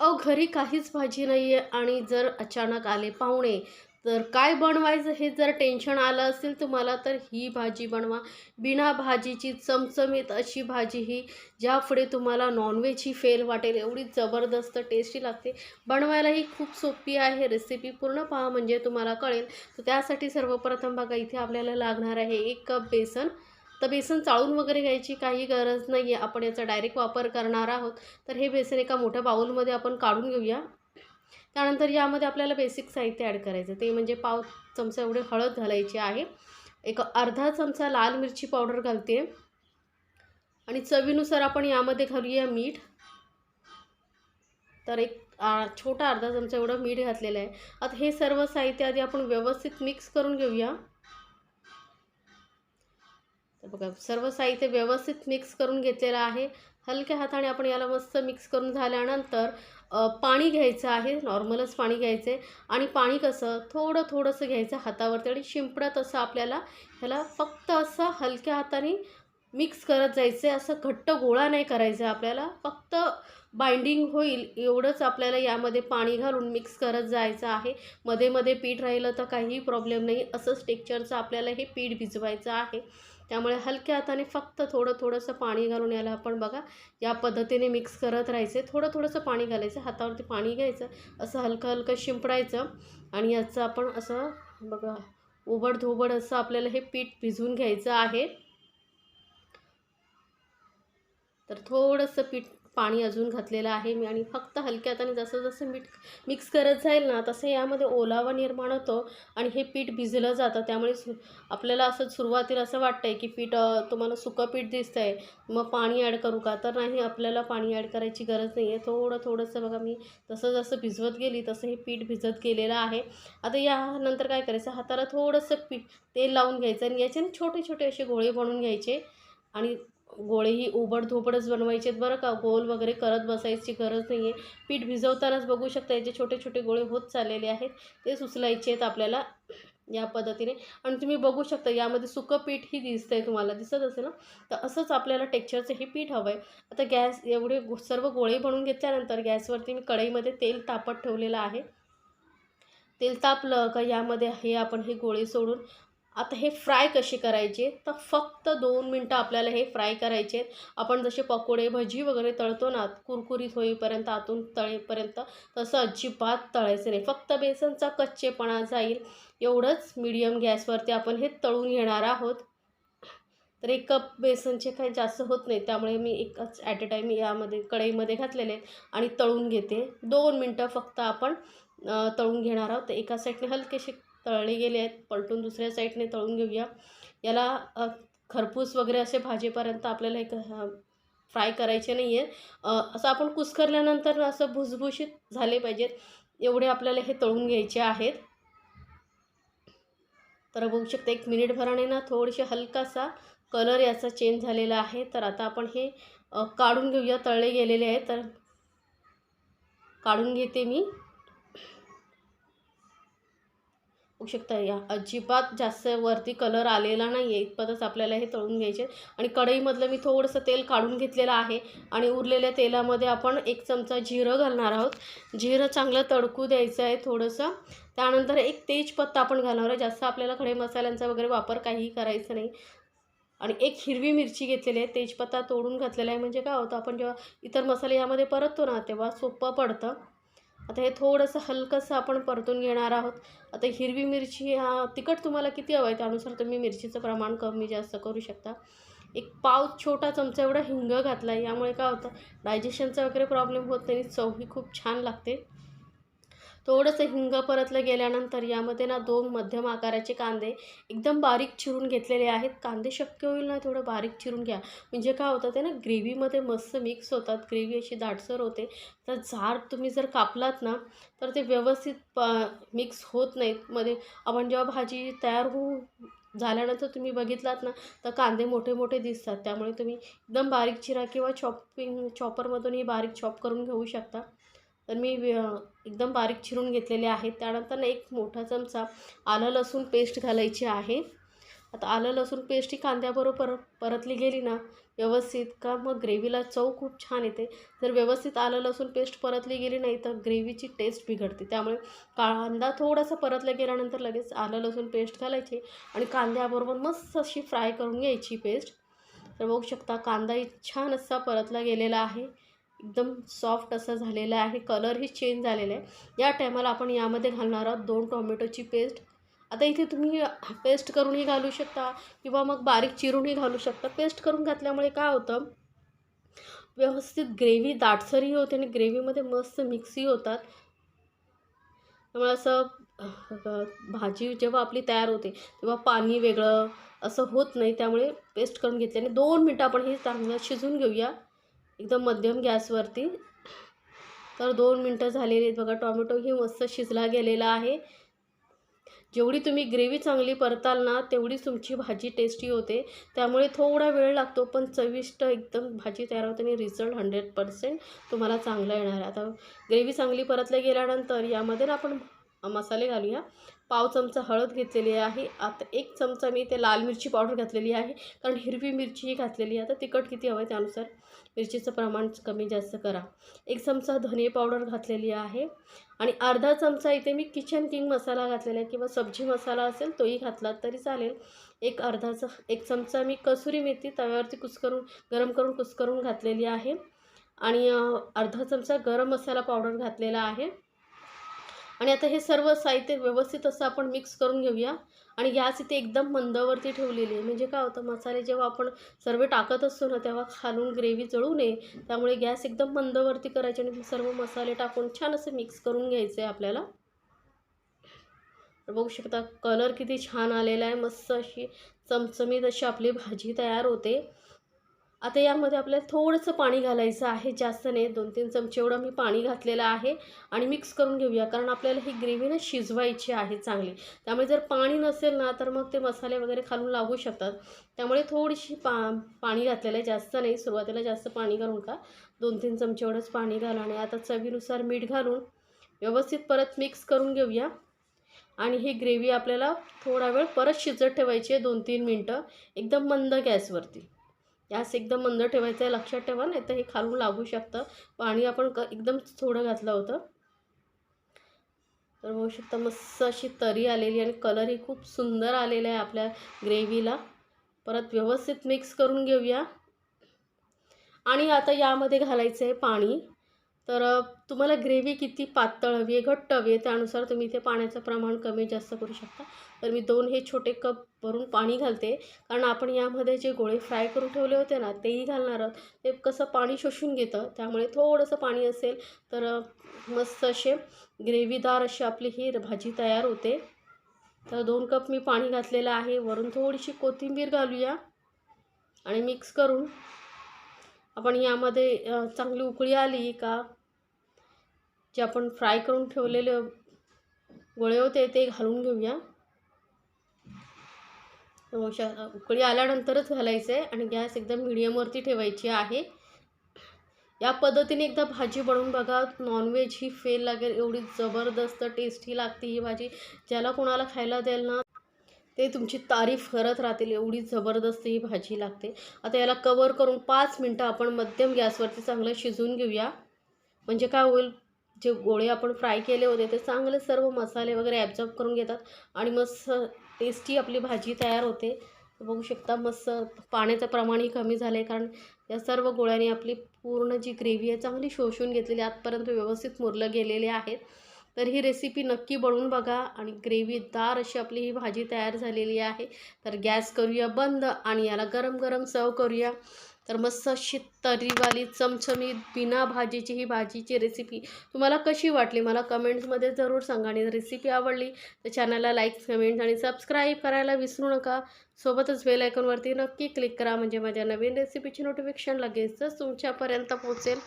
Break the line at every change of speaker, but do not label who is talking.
अहो घरी काहीच भाजी नाही आहे आणि जर अचानक आले पाहुणे तर काय बनवायचं हे जर टेन्शन आलं असेल तुम्हाला तर ही भाजी बनवा. बिना भाजीची चमचमीत अशी भाजी ही ज्यापुढे तुम्हाला नॉनव्हेज ही फेल वाटेल एवढी जबरदस्त टेस्टी लागते. बनवायला ही खूप सोपी आहे रेसिपी पूर्ण पहा म्हणजे तुम्हाला कळेल. तर त्यासाठी सर्वप्रथम बघा इथे आपल्याला लागणार आहे एक कप बेसन तर बेसन चाळून वगैरे घ्यायची काही गरज नाही आहे आपण याचा डायरेक्ट वापर करणार आहोत. तर हे बेसन एका मोठ्या बाउलमध्ये आपण काढून घेऊया. त्यानंतर यामध्ये आपल्याला बेसिक साहित्य ॲड करायचं ते म्हणजे पाव चमचा एवढे हळद घालायची आहे. एक अर्धा चमचा लाल मिरची पावडर घालते आणि चवीनुसार आपण यामध्ये घालूया मीठ. तर एक छोटा अर्धा चमचा एवढं मीठ घातलेलं आहे. आता हे सर्व साहित्य आधी आपण व्यवस्थित मिक्स करून घेऊया. तर बघा सर्व साहित्य व्यवस्थित मिक्स करून घेतलेलं आहे. हलक्या हाताने आपण याला मस्त मिक्स करून झाल्यानंतर पाणी घ्यायचं आहे. नॉर्मलच पाणी घ्यायचं आहे आणि पाणी कसं? थोडं थोडंसं घ्यायचं हातावरती आणि शिंपडत असं आपल्याला ह्याला फक्त असं हलक्या हाताने मिक्स करत जायचं आहे असं घट्ट गोळा नाही करायचं आहे आपल्याला. फक्त बाइंडिंग होईल एवढंच आपल्याला यामध्ये पाणी घालून मिक्स करत जायचं आहे. मध्ये मध्ये पीठ राहिलं तर काहीही प्रॉब्लेम नाही. असंच टेक्चरचं आपल्याला हे पीठ भिजवायचं आहे. त्यामुळे हलक्या हाताने फक्त थोडं थोडंसं पाणी घालून याला आपण बघा या पद्धतीने मिक्स करत राहायचे. थोडं थोडंसं पाणी घालायचं हातावरती पाणी घ्यायचं असं हलकं हलकं शिंपडायचं आणि याचं आपण असं बघा उबडधोबड असं आपल्याला हे पीठ भिजवून घ्यायचं आहे. तर थोडंसं पीठ पाणी अजून घातलेलं आहे. मी आणि फक्त हलक्या हाताने जसं जसं मीठ मिक्स करत जाईल ना तसं यामध्ये ओलावा निर्माण होतो आणि हे पीठ भिजलं जातं. त्यामुळे सु आपल्याला असं सुरुवातीला असं वाटतं आहे की पीठ तुम्हाला सुकं पीठ दिसतं आहे मग पाणी ॲड करू का? तर नाही आपल्याला पाणी ॲड करायची गरज नाही आहे थोडं थोडंसं बघा मी जसं जसं भिजवत गेली तसं हे पीठ भिजत गेलेलं आहे. आता यानंतर काय करायचं? हाताला थोडंसं पीठ तेल लावून घ्यायचं आणि याच्याने छोटे छोटे असे गोळे बनवून घ्यायचे आणि गोळेही उबड धोबडच बनवायचे आहेत बरं का? गोल वगैरे करत बसायची गरज नाही आहे पीठ भिजवतानाच बघू शकता याचे छोटे छोटे गोळे होत चाललेले आहेत ते सुचलायचे आहेत आपल्याला या पद्धतीने. आणि तुम्ही बघू शकता यामध्ये सुकं पीठही दिसतं आहे तुम्हाला. दिसत असेल ना? तर असंच आपल्याला टेक्स्चरचं हे पीठ हवं आहे आता गॅस एवढे गो- सर्व गोळे बनवून घेतल्यानंतर गॅसवरती मी कढईमध्ये तेल तापत ठेवलेलं आहे. तेल तापलं का यामध्ये हे आपण हे गोळे सोडून आता हे फ्राय कसे करायचे? तर फक्त दोन मिनटं आपल्याला हे फ्राय करायचे. आहेत आपण जसे पकोडे भजी वगैरे तळतो ना कुरकुरीत होईपर्यंत आतून तळेपर्यंत तसं अजिबात तळायचं नाही. फक्त बेसनचा कच्चेपणा जाईल. एवढंच मीडियम गॅसवरती आपण हे तळून घेणार आहोत. तर एक कप बेसनचे काही जास्त होत नाही. त्यामुळे मी एकच ॲट अ टाईम यामध्ये कढईमध्ये घातलेले आहेत आणि तळून घेते. दोन मिनटं फक्त आपण तळून घेणार आहोत. तर एका साईडने हलकेसे तळले गेले आहेत पलटून दुसऱ्या साईडने तळून घेऊया. याला खरपूस वगैरे असे भाजीपर्यंत आपल्याला एक फ्राय करायचे नाही आहे असं आपण कुस्करल्यानंतर असं भुसभुशीत झाले पाहिजेत. एवढे आपल्याला हे तळून घ्यायचे आहेत. तर बघू शकता एक मिनिटभराने ना थोडेसे हलकासा कलर याचा चेंज झालेला आहे. तर आता आपण हे काढून घेऊया तळले गेलेले आहे तर काढून घेते मी. शकता. या अजिबात जास्त वरती कलर आलेला नाही आहे इतपतच आपल्याला हे तळून घ्यायचे आणि कढईमधलं मी थोडंसं तेल काढून घेतलेलं आहे. आणि उरलेल्या तेलामध्ये आपण एक चमचा जिरं घालणार आहोत. जिरं चांगलं तडकू द्यायचं आहे थोडंसं. त्यानंतर एक तेजपत्ता आपण घालणार आहे जास्त आपल्याला खडे मसाल्यांचा वगैरे वापर काहीही करायचं नाही. आणि एक हिरवी मिरची घेतलेली आहे. तेजपत्ता तोडून घातलेला आहे. म्हणजे काय होतं आपण जेव्हा इतर मसाले यामध्ये परततो ना तेव्हा सोपं पडतं. आता हे थोडंसं हलकंसं आपण परतून घेणार आहोत. आता हिरवी मिरची हा तिखट तुम्हाला किती हवं आहे त्यानुसार तुम्ही मिरचीचं प्रमाण कमी जास्त करू शकता. एक पाव छोटा चमचा एवढा हिंग घातला आहे यामुळे काय होतं डायजेशनचा वगैरे प्रॉब्लेम होत नाही चवही खूप छान लागते. थोडंसं हिंग परतलं गेल्यानंतर यामध्ये ना दोन मध्यम आकाराचे कांदे एकदम बारीक चिरून घेतलेले आहेत. कांदे शक्य होईल ना थोडं बारीक चिरून घ्या. म्हणजे काय होतं ते ना ग्रेव्हीमध्ये मस्त मिक्स होतात. ग्रेव्ही अशी दाटसर होते. तर झाड तुम्ही जर कापलात ना तर ते व्यवस्थित प मिक्स होत नाहीत. मध्ये आपण जेव्हा भाजी तयार होऊ झाल्यानंतर तुम्ही बघितलात ना तर कांदे मोठे मोठे दिसतात. त्यामुळे तुम्ही एकदम बारीक चिरा किंवा चॉपिंग चॉपरमधूनही बारीक चॉप करून घेऊ शकता. तर मी व्य- एकदम बारीक चिरून घेतलेले आहेत. त्यानंतर ना एक मोठा चमचा आलं लसूण पेस्ट घालायची आहे. आता आलं लसूण पेस्ट ही कांद्याबरोबर परतली गेली ना व्यवस्थित का मग ग्रेव्हीला चव खूप छान येते. जर व्यवस्थित आलं लसूण पेस्ट परतली गेली नाही तर ग्रेव्हीची टेस्ट बिघडते. त्यामुळे कांदा थोडासा परतला गेल्यानंतर लगेच आलं लसूण पेस्ट घालायची आणि कांद्याबरोबर मस्त अशी फ्राय करून घ्यायची पेस्ट. तर बघू शकता कांदाही छान असा परतला गेलेला आहे. एकदम सॉफ्ट असं झालेलं आहे. कलरही चेंज झालेला आहे. या टायमाला आपण यामध्ये घालणार आहोत दोन टोमॅटोची पेस्ट आता इथे तुम्ही पेस्ट करूनही घालू शकता किंवा मग बारीक चिरूनही घालू शकता. पेस्ट करून घातल्यामुळे काय होतं? व्यवस्थित ग्रेव्ही दाटसरही होते आणि ग्रेव्हीमध्ये मस्त मिक्सही होतात. त्यामुळे असं भाजी जेव्हा आपली तयार होते तेव्हा पाणी वेगळं असं होत नाही. त्यामुळे पेस्ट करून घेतली. आणि दोन मिनटं आपण हे चांगलं शिजून घेऊया. एकदम मध्यम गॅसवरती. तर दोन मिनटं झालेली आहेत बघा टॉमॅटोही मस्त शिजला गेलेला आहे. जेवढी तुम्ही ग्रेव्ही चांगली परताल ना तेवढीच तुमची भाजी टेस्टी होते. त्यामुळे थोडा वेळ लागतो पण चविष्ट एकदम भाजी तयार होते आणि रिझल्ट हंड्रेड पर्सेंट तुम्हाला चांगला येणार आहे. आता ग्रेव्ही चांगली परतल्या गेल्यानंतर यामध्ये ना आपण मसाले घालूया. पाव चमचा हळद घेतलेली आहे. आता एक चमचा मी ते लाल मिरची पावडर घातलेली आहे. कारण हिरवी मिरचीही घातलेली आहे. आता तिखट किती हवं आहे त्यानुसार मिरचीचं प्रमाण कमी जास्त करा. एक चमचा धने पावडर घातलेली आहे. आणि अर्धा चमचा इथे मी किचन किंग मसाला घातलेला आहे. किंवा सब्जी मसाला असेल तोही घातला तरी चालेल. एक अर्धाचा एक चमचा मी कसुरी मेथी तव्यावरती कुस्करून गरम करून कुस्करून घातलेली आहे. आणि अर्धा चमचा गरम मसाला पावडर घातलेला आहे. आणि आता हे सर्व साहित्य व्यवस्थित असं आपण मिक्स करून घेऊया. आणि गॅस इथे एकदम मंदावरती ठेवलेली आहे. म्हणजे काय होतं मसाले जेव्हा आपण सर्व टाकत असतो ना तेव्हा खालून ग्रेव्ही जळू नये. त्यामुळे गॅस एकदम मंदवरती करायचे आणि सर्व मसाले टाकून छान असं मिक्स करून घ्यायचं आहे आपल्याला. बघू शकता कलर किती छान आलेला आहे. मस्त अशी चमचमीत अशी आपली भाजी तयार होते. आता यामध्ये आपल्याला थोडंसं पाणी घालायचं आहे जास्त नाही दोन तीन चमचे एवढं मी पाणी घातलेलं आहे आणि मिक्स करून घेऊया कारण आपल्याला ही ग्रेव्ही ना शिजवायची आहे चांगली. त्यामुळे जर पाणी नसेल ना तर मग ते मसाले वगैरे खालून लागू शकतात. त्यामुळे थोडीशी पा पाणी घातलेलं आहे जास्त नाही सुरुवातीला जास्त पाणी घालून का दोन तीन चमचे एवढंच पाणी घाला आणि आता चवीनुसार मीठ घालून व्यवस्थित परत मिक्स करून घेऊया. आणि ही ग्रेव्ही आपल्याला थोडा वेळ परत शिजत ठेवायची आहे दोन तीन मिनटं. एकदम मंद गॅसवरती. गॅस एकदम मंद ठेवायचा आहे लक्षात ठेवा नाही तर हे खालून लागू शकतं. पाणी आपण क एकदम थोडं घातलं होतं. तर होऊ शकतं मस्त अशी तरी आलेली आणि कलरही खूप सुंदर आलेला आहे आपल्या ग्रेव्हीला परत व्यवस्थित मिक्स करून घेऊया. आणि आता यामध्ये घालायचं आहे पाणी. तर तुम्हाला ग्रेव्ही किती पातळ हवी आहे घट्ट हवी आहे त्यानुसार तुम्ही इथे पाण्याचं प्रमाण कमी जास्त करू शकता. तर मी दोन हे छोटे कप भरून पाणी घालते. कारण आपण यामध्ये जे गोळे फ्राय करून ठेवले होते ना तेही घालणार आहोत. ते कसं पाणी शोषून घेतं त्यामुळे थोडंसं पाणी असेल तर मस्त असे ग्रेव्हीदार अशी आपली ही भाजी तयार होते. तर दोन कप मी पाणी घातलेलं आहे. वरून थोडीशी कोथिंबीर घालूया आणि मिक्स करून आपण यामध्ये चांगली उकळी आली का जे आपण फ्राय करून ठेवलेले गोळे होते ते घालून घेऊया. उकळी आल्यानंतरच घालायचं आहे आणि गॅस एकदम मिडियमवरती ठेवायची आहे. या पद्धतीने एकदा भाजी बनवून बघा नॉनव्हेज ही फेल लागेल एवढी जबरदस्त टेस्टी लागते ही भाजी. ज्याला कोणाला खायला द्याल ना ते तुमची तारीफ करत राहतील एवढी जबरदस्त ही भाजी लागते. आता याला कवर करून पाच मिनटं आपण मध्यम गॅसवरती चांगलं शिजवून घेऊया. म्हणजे काय होईल जे गोळे आपण फ्राय केले होते ते चांगले सर्व मसाले वगैरे ॲब्झॉर्ब करून घेतात. आणि मस्त टेस्टी आपली भाजी तयार होते. बघू शकता मस्त पाण्याचं प्रमाणही कमी झालं आहे कारण या सर्व गोळ्यांनी आपली पूर्ण जी ग्रेव्ही आहे चांगली शोषून घेतलेली आहे. व्यवस्थित मुरलं गेलेले आहेत. तर ही रेसिपी नक्की बनवून बघा. आणि ग्रेव्हीदार अशी आपली ही भाजी तयार झालेली आहे. तर गॅस करूया बंद आणि याला गरम गरम सर्व करूया. तर मस्त अशी तरीवाली चमचमीत बिना भाजीची ही भाजीची रेसिपी तुम्हाला कशी वाटली? मला कमेंट्समध्ये जरूर सांगा आणि रेसिपी आवडली तर चॅनलला लाईक्स कमेंट्स आणि सबस्क्राईब करायला विसरू नका. सोबतच बेल आयकॉनवरती नक्की क्लिक करा म्हणजे माझ्या नवीन रेसिपीची नोटिफिकेशन लगेचच तुमच्यापर्यंत पोहोचेल.